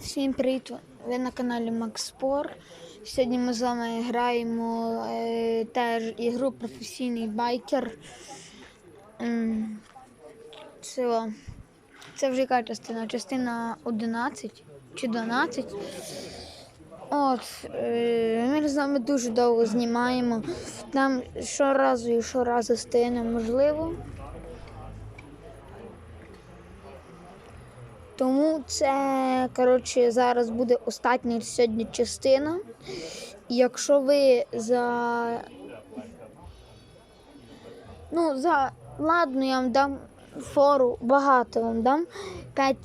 Всім привіт! Ви на каналі Макспор. Сьогодні ми з вами граємо е, теж ігру професійний байкер. Це, це вже яка частина? Частина 11 чи 12. От, е, ми з вами дуже довго знімаємо. Нам щоразу і щоразу стає неможливо. Тому це, коротше, зараз буде остання сьогодні частина. Якщо ви за. Ну, за. Ладно, я вам дам фору, багато вам дам. 5,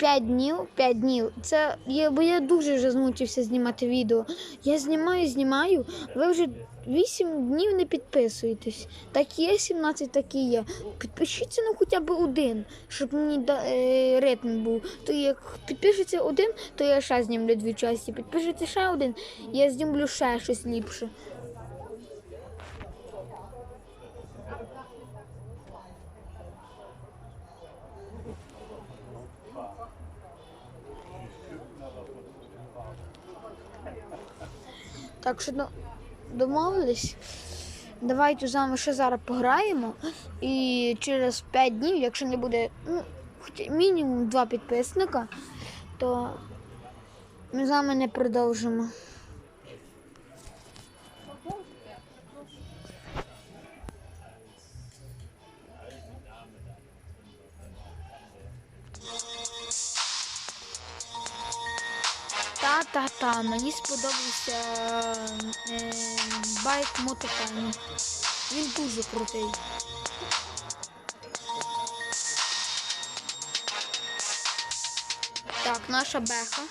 5 днів, 5 днів. Це я, бо я дуже вже змучився знімати відео. Я знімаю, знімаю. Ви вже 8 днів не підписуєтесь. Так є 17, так і є. Підпишіться ну хоча б один, щоб мені да, е, ритм був. То як підпишеться один, то я ще знімлю дві часті. Підпишеться ще один, я знімлю ще щось ліпше. Так що до- домовились. Давайте з вами ще зараз пограємо. І через 5 днів, якщо не буде ну, хоча мінімум 2 підписника, то ми з вами не продовжимо. Та-та-та, мені сподобався е, байк мотопані. Він дуже крутий. Так, наша беха.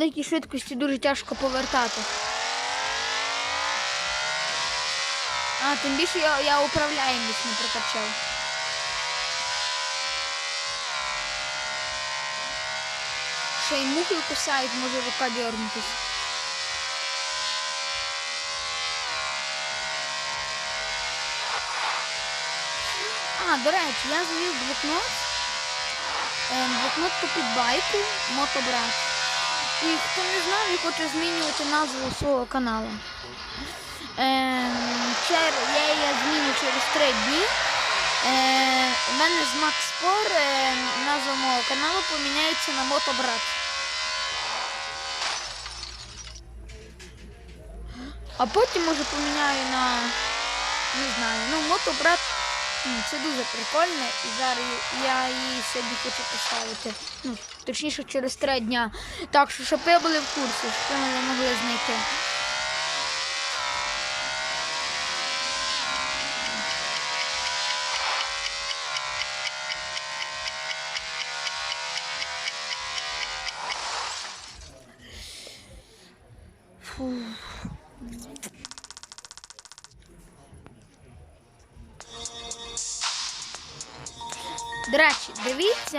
Великій швидкості дуже тяжко повертати. А, тим більше я, я управляємість не прокачав. Ще й мухи кусають, може рука дернутись. А, до речі, я завів блокнот. Е, блокнот по підбайку мотобрат. І хто не знав, я хочу змінювати назву свого каналу. Е, чер, я її зміню через 3 дні. Е, у мене з Макспор е, назва мого каналу поміняється на мотобрат. А потім може поміняю на не знаю, ну мотобрат м, це дуже прикольно і зараз я її собі хочу поставити. Ну, точніше через три дня. Так що, щоб ви були в курсі, що ми могли знайти.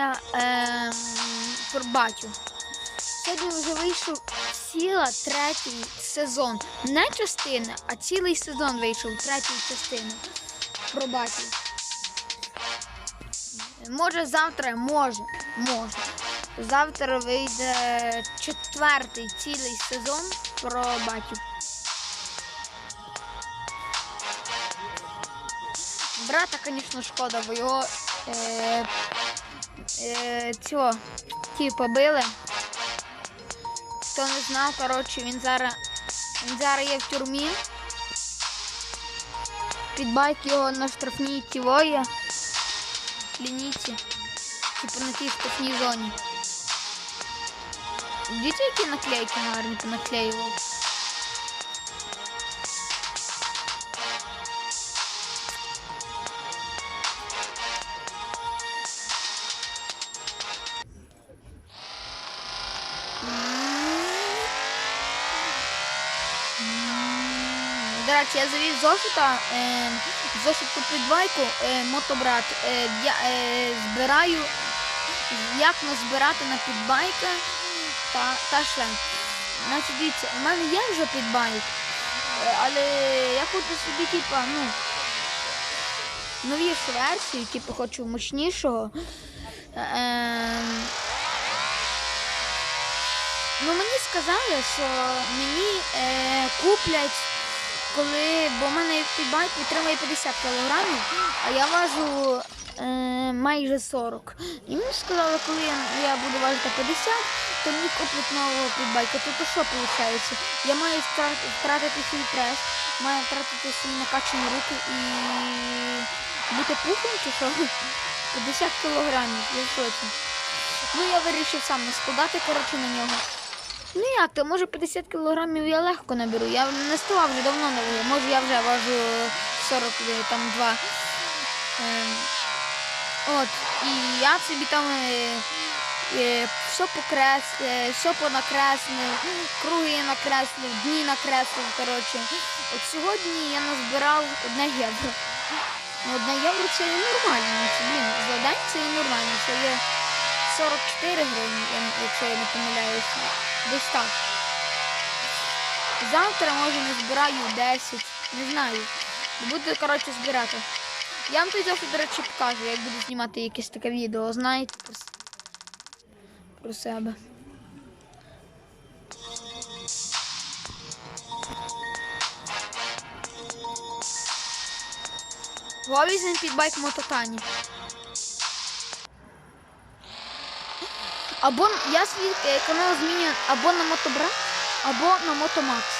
Дивіться е, про. Сьогодні вже вийшов ціла третій сезон. Не частина, а цілий сезон вийшов третій частини про батю. Може завтра, може, може. Завтра вийде четвертий цілий сезон про батю. Брата, звісно, шкода, бо його е, е, цього ті побили. Хто не знав, коротше, він зараз він зараз є в тюрмі. Під байк його на штрафній тівої лінійці. Типу на тій штрафній зоні. Дивіться, які наклейки гарні понаклеював. Я завів зошита, е, зошит по підбайку, е, мотобрат. Е, я збираю, як назбирати на підбайка та, та шлем. Значить, дивіться, у мене є вже підбайк, але я хочу собі, типа, ну, новішу версію, типу, хочу мощнішого. Ну, мені сказали, що мені е, куплять, коли, бо в мене підбайк витримує 50 кг, а я важу е, майже 40. І мені сказали, коли я, буду важити 50, то мені куплять нового підбайка. Тобто що виходить? Я маю втрат- втратити свій прес, маю втратити свої накачані руки і бути пухом чи що? 50 кілограмів, я в. Ну я вирішив сам не складати, коротше, на нього. Ну як то, може 50 кілограмів я легко наберу. Я не ставав вже давно на вагу. Може я вже важу 40 е, там 2. Ем, От, і я собі там е, е, все покреслив, все понакреслив, круги накреслив, дні накреслив. Коротше. От сьогодні я назбирав одне євро. Ну, одне євро це є нормально. блін, за день це є нормально. Це є 44 гривні, якщо я не помиляюся. Десь так. Завтра, може, не збираю 10, не знаю. Буду, коротше, збирати. Я вам завжди, до речі, покажу, як буду знімати якесь таке відео, знаєте, про, про себе. Вовізен під байк мототані. Або я свій е, канал змінюю або на мотобрат, або на мотомакс.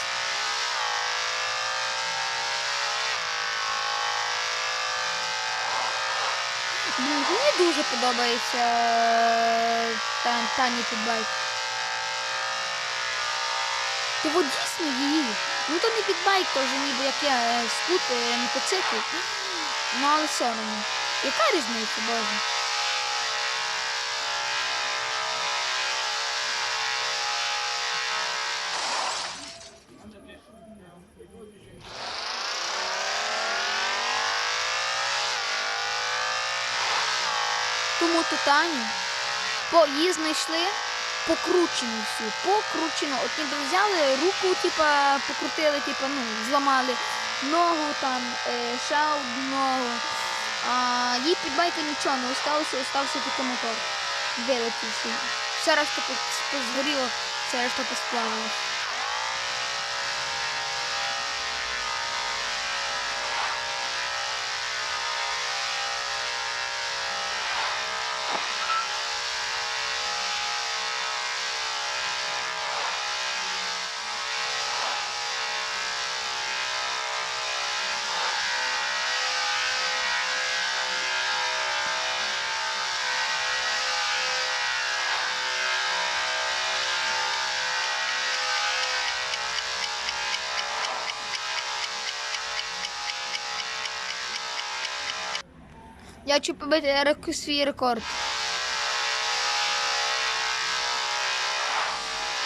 Мені дуже подобається е, та, Тані підбайк. Ти от дійсно її. Ну то не підбайк, то вже ніби як я е, скут, е, мотоцикл. Ну але все одно. Яка різниця, боже? Тому то Тані по її знайшли покручену всю, покручену. От ніби взяли руку, типа, покрутили, типа, ну, зламали ногу там, е, ще одну ногу. А їй під байка нічого не осталося, остався тільки мотор. Вилетівши. Все решта позгоріло, все решта посплавилось. Я хочу побити свій рекорд.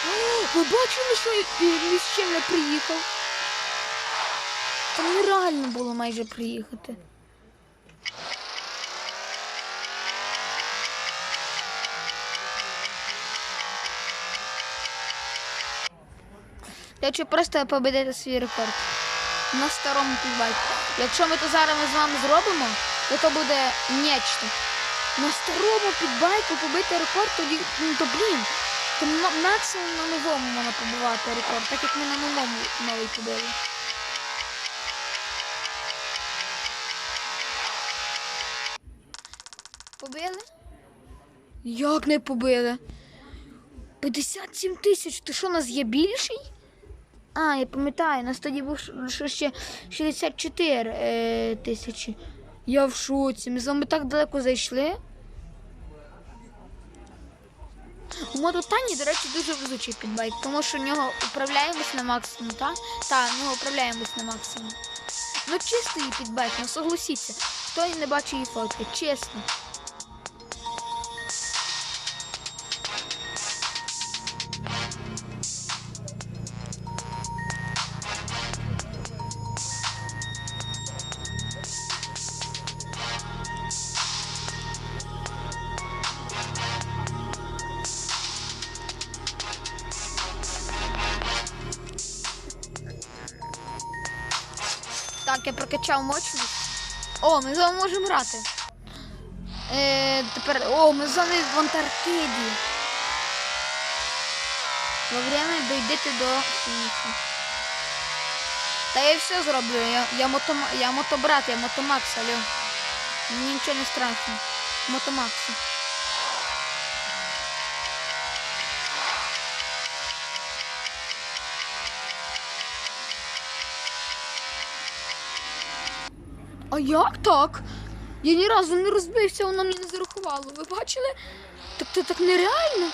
О, Ви бачили, що я ні з чим не приїхав? Там нереально було майже приїхати. Я хочу просто победити свій рекорд на старому підбайку. Якщо ми то зараз ми з вами зробимо, то то буде нечто. На старому підбайку побити рекорд, тоді, ну то блін. То максимум на новому можна побивати рекорд, так як ми на новому новий побили. Побили? Як не побили? 57 тисяч, ти що, у нас є більший? А, я пам'ятаю, у нас тоді був ще 64 е, тисячі. Я в шоці. Ми з вами так далеко зайшли. У моду Тані, до речі, дуже везучий підбайк, тому що в нього управляємось на максимум, та? Та, в нього управляємось на максимум. Ну чистий підбайк, ну согласіться. Хто не бачив її фотки, чесно. Можемо грати. Е, тепер. О, ми з вами в Антарктиді. Во время дойдете до фінішу. Та я все зроблю. Я, я, мотом, я мотобрат, я мотомакс, алло. Мені нічого не страшно. Мотомакс. А як так? Я ні разу не розбився, вона мені не зарахувало. Ви бачили? Так це так нереально.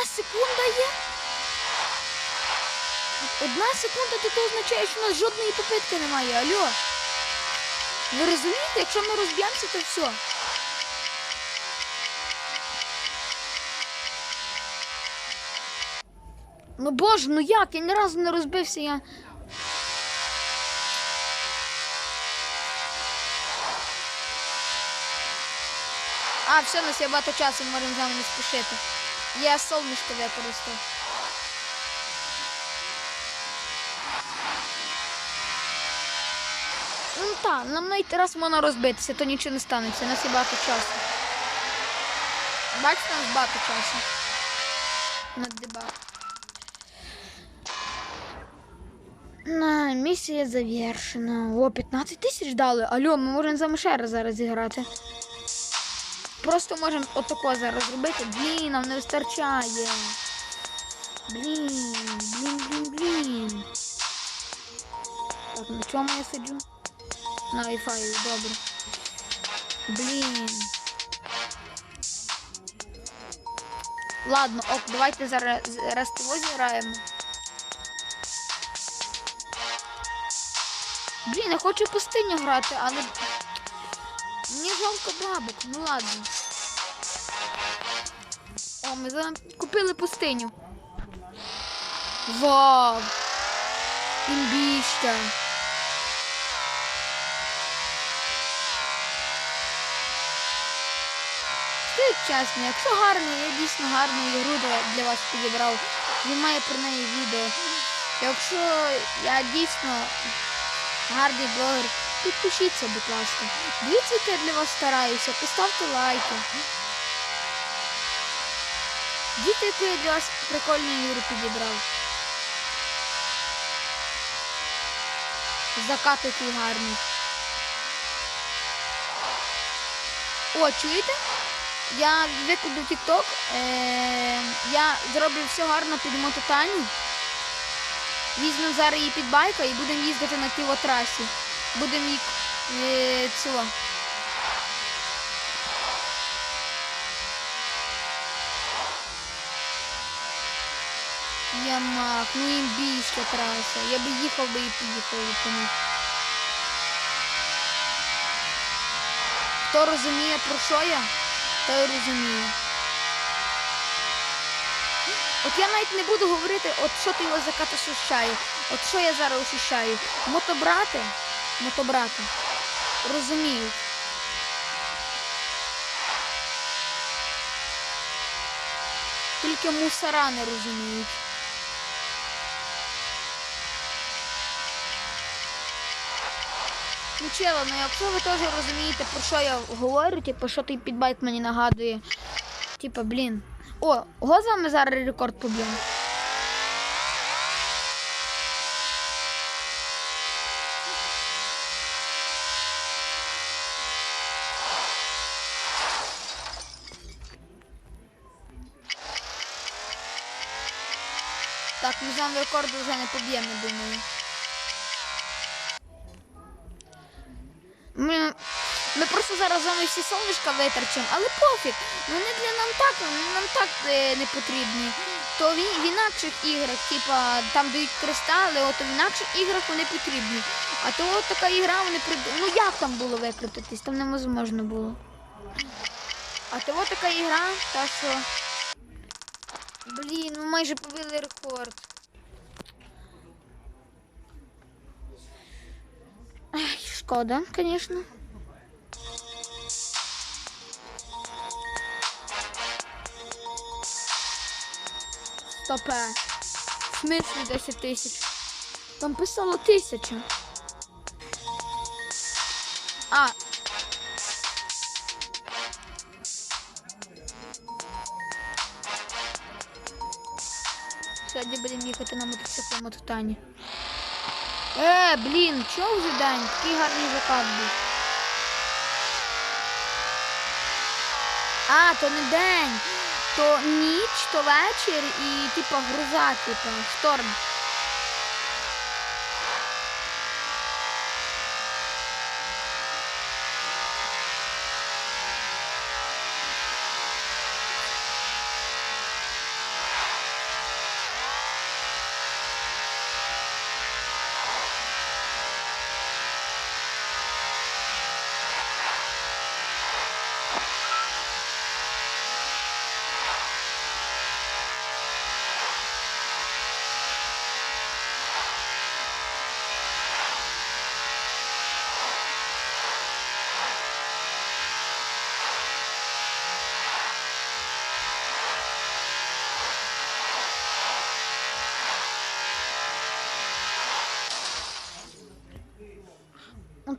Одна секунда є. Одна секунда, то це означає, що у нас жодної попитки немає. Алло. Ви розумієте, якщо ми розб'ємося, то все. Ну боже, ну як? Я ні разу не розбився, я. А, все, у нас є багато часу, ми можемо з вами не спішити. Я солнышко використав. Ну так, нам навіть раз можна розбитися, то нічого не станеться, у нас є багато часу. Бачите, у нас багато часу. На дебаг. На, місія завершена. О, 15 тисяч дали. Алло, ми можемо з вами ще раз зараз зіграти. Просто можемо отако зараз зробити. Блін, нам не вистачає. Блін, блін, блін, блін. Так, на чому я сиджу? На Wi-Fi, добре. Блін. Ладно, ок, давайте зараз, того зіграємо. Блін, я хочу пустиню грати, але Мені жалко бабок, ну ладно. О, ми за... купили пустиню. Вау! Імбіща. Скажіть чесно, якщо гарно, я дійсно гарну ігру для- вас підібрав. Знімаю про неї відео. Якщо я дійсно гарний блогер, підпишіться, будь ласка. Дивіться, як я для вас стараюся, поставте лайки. Діти, яку я для вас прикольну ігру підібрав. Закат який гарний. О, чуєте? Я викладу TikTok. Е- я зроблю все гарно під мототаню. Візьмемо зараз її під байка і будемо їздити на кілотрасі. Будемо їх е, цього. Ямах, ну імбійська траса. Я би їхав би і поїхав по них. Хто розуміє про що я, той розуміє. От я навіть не буду говорити, от що ти його закат ощущає. От що я зараз ощущаю. Мотобрати, мотобрати розуміють. Тільки мусора не розуміють. Ну чела, ну якщо ви теж розумієте, про що я говорю, типу, що той підбайк мені нагадує. Типа, блін. О, го з вами зараз рекорд поб'ємо. Рекорд вже не поб'ємо, думаю. Ми, ми просто зараз з вами всі сонечка витрачимо, але пофіг. Вони для нам так, вони нам так е, не потрібні. то в, інакших іграх, типа там дають кристали, от в інакших іграх вони потрібні. А то от така ігра вони. Ну як там було викрутитись? Там неможливо було. А то от така ігра, та що. Блін, ми майже побили рекорд. Ай, шкода, звісно. Стопе. В смислі 10 тисяч. Там писало тисяча. А. Сьогодні будемо їхати на мотоциклі мототані. Е, блін, чого вже день? Такий гарний закат був. А, то не день. То ніч, то вечір і типа гроза, типа, шторм.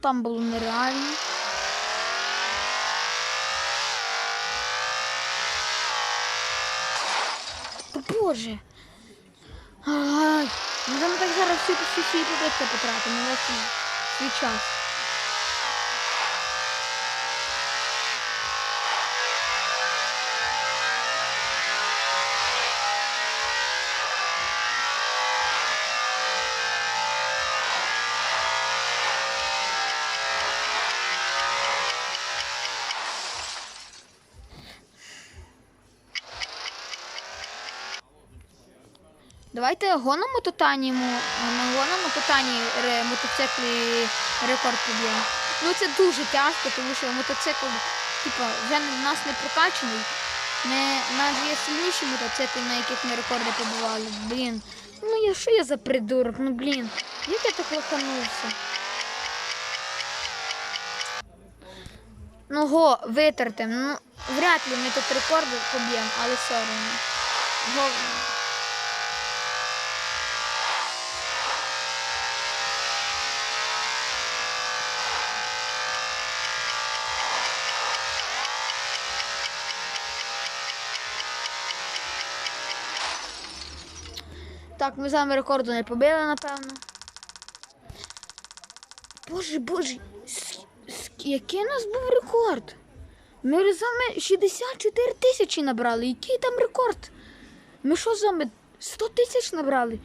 Там було нереально. Та Боже. Ай, ну там так зараз всі всі всі попитки потратимо, весь свій час. Давайте гонимо тотанімо, гонимо тотані ре- мотоциклі рекорд поб'ємо. Ну це дуже тяжко, тому що мотоцикл, типа, вже в нас не прокачаний. Ми, у нас є сильніші мотоцикли, на яких ми рекорди побували. Блін. Ну я що я за придурок? Ну блін. Як я так лоханувся? Ну го, витертим. Ну, вряд ли ми тут рекорди поб'ємо, але одно. Так, ми з вами рекорду не побили, напевно. Боже, боже, який у нас був рекорд? Ми з вами 64 тисячі набрали. Який там рекорд? Ми що з вами 100 тисяч набрали?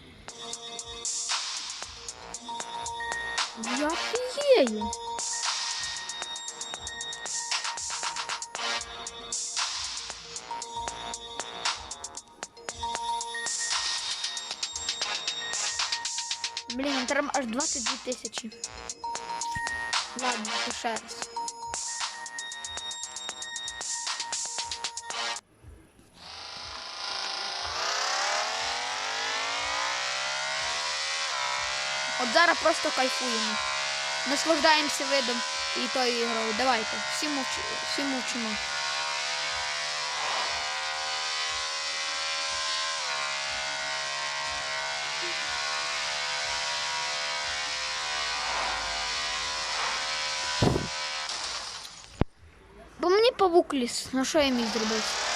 Я фією. Аж 22 тисячі. Ладно, ще раз. От зараз просто кайфуємо. Наслаждаємося видом і тою ігрою. Давайте, всі мовчимо. Мені. Ну що я міг зробити?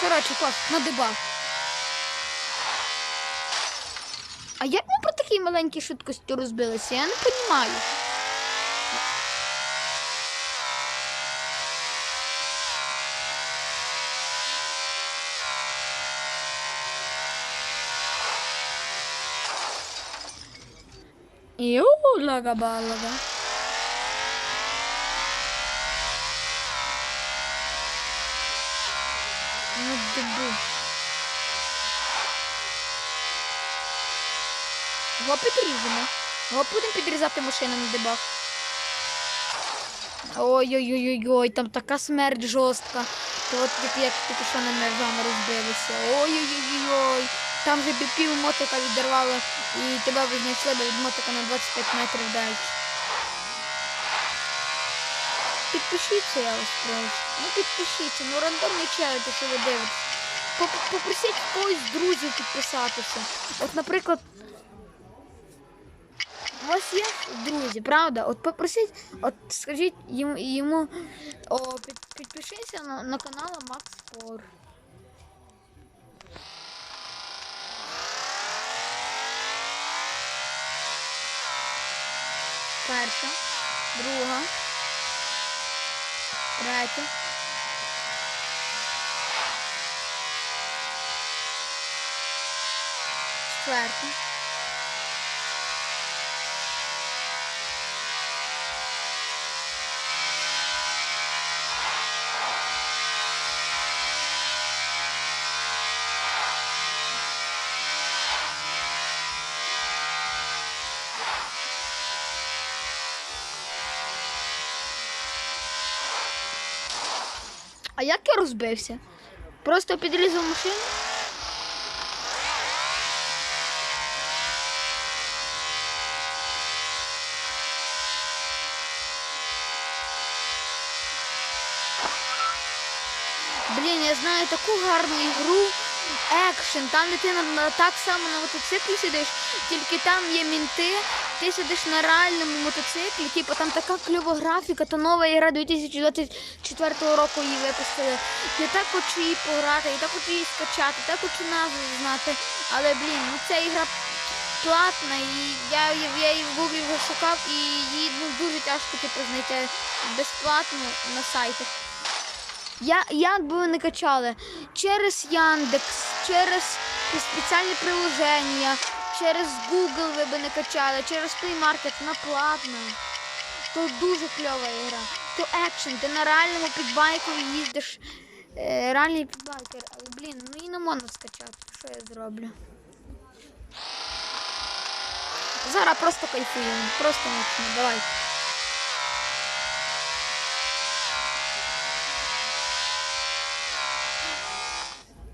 Коротше, кот, на диба. А як ми про такій маленькій швидкості розбилися? Я не розумію. Йоу, лага-балага. Го підріжемо. Го будемо підрізати машину на дебах. Ой-ой-ой-ой, там така смерть жорстка. То от як, тільки що на мержами розбилися. Ой-ой-ой-ой. Там же пів мотика відірвало і тебе б знайшли б від мотика на 25 метрів далі. Підпишіться, я вас прошу. Ну підпишіться, ну рандомний чай, те, що ви дивитесь. Попросіть когось з друзів підписатися. От, наприклад, у вас є друзі, правда? От попросіть, от скажіть йому, йому о, під, підпишися на, на канал Макс Фор. Перша, друга, третя. Четверта. А як я розбився? Просто підрізав машину? Блін, я знаю таку гарну ігру. Екшен, там де ти так само на мотоциклі сидиш, тільки там є мінти, ти сидиш на реальному мотоциклі, типу там така кльова графіка, то нова ігра 2024 року її випустили. Я так хочу її пограти, я так хочу її скачати, так хочу назву знати. Але блін, ну ця ігра платна, і я, я, її в гуглі шукав і її ну, дуже тяжко типу, знайти безплатно на сайтах. Я, як би не качали через Яндекс, через спеціальні приложення, через Google ви би не качали, через Play Market, вона платна. То дуже кльова ігра. То екшен, ти на реальному підбайку їздиш. Е, реальний підбайкер, але блін, ну і не можна скачати. Що я зроблю? Зараз просто кайфуємо, просто мощно, давай.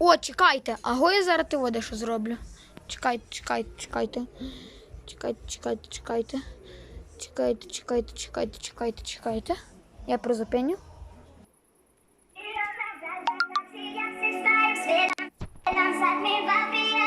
О, чекайте, аго я зараз ти води що зроблю. Чекайте, чекайте, чекайте. Чекайте, чекайте, чекайте. Чекайте, чекайте, чекайте, чекайте, чекайте. Я призупиню. Взгляде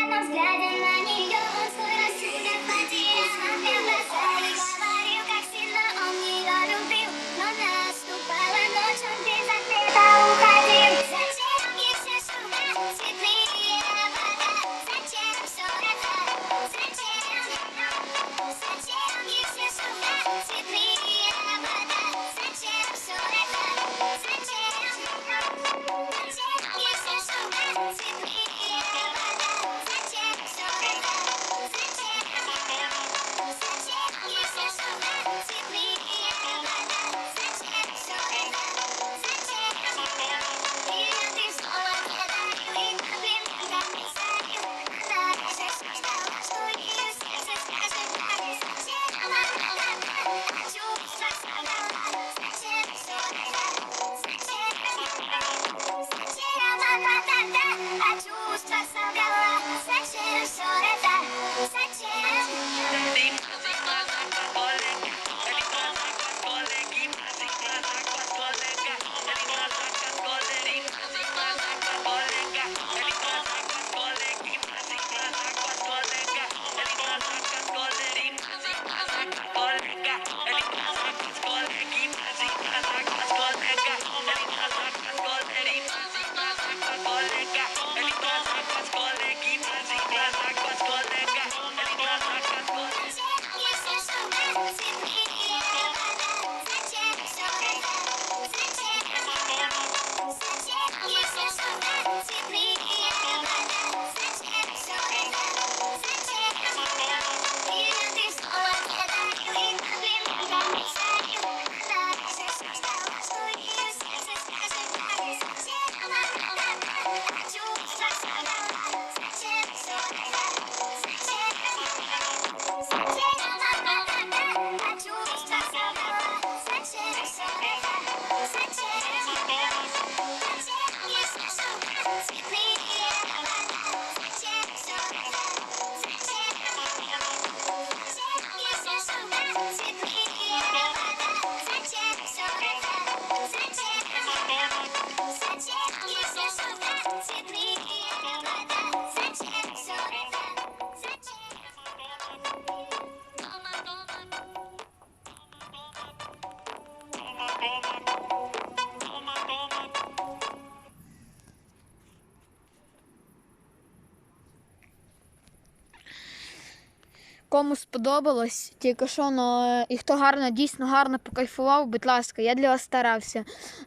Кому сподобалось, тільки що ну, і хто гарно, дійсно гарно покайфував, будь ласка, я для вас старався.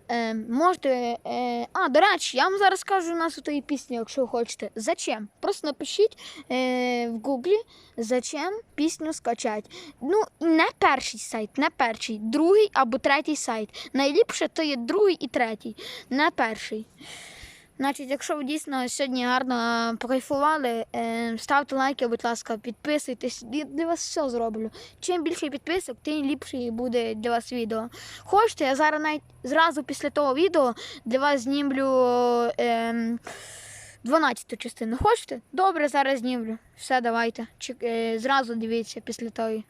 Е, можете. Е, а, до речі, я вам зараз скажу назву тої пісні, якщо хочете. Зачем? Просто напишіть е, в гуглі, зачем пісню скачати. Ну, не перший сайт, не перший, другий або третій сайт. Найліпше то є другий і третій, не перший. Значить, якщо ви дійсно сьогодні гарно покайфували, е, ставте лайки, будь ласка, підписуйтесь. Я для вас все зроблю. Чим більше підписок, тим ліпше буде для вас відео. Хочете, я зараз навіть зразу після того відео для вас знімлю е, 12 частину. Хочете? Добре, зараз знімлю. Все, давайте. Е, зразу дивіться після того.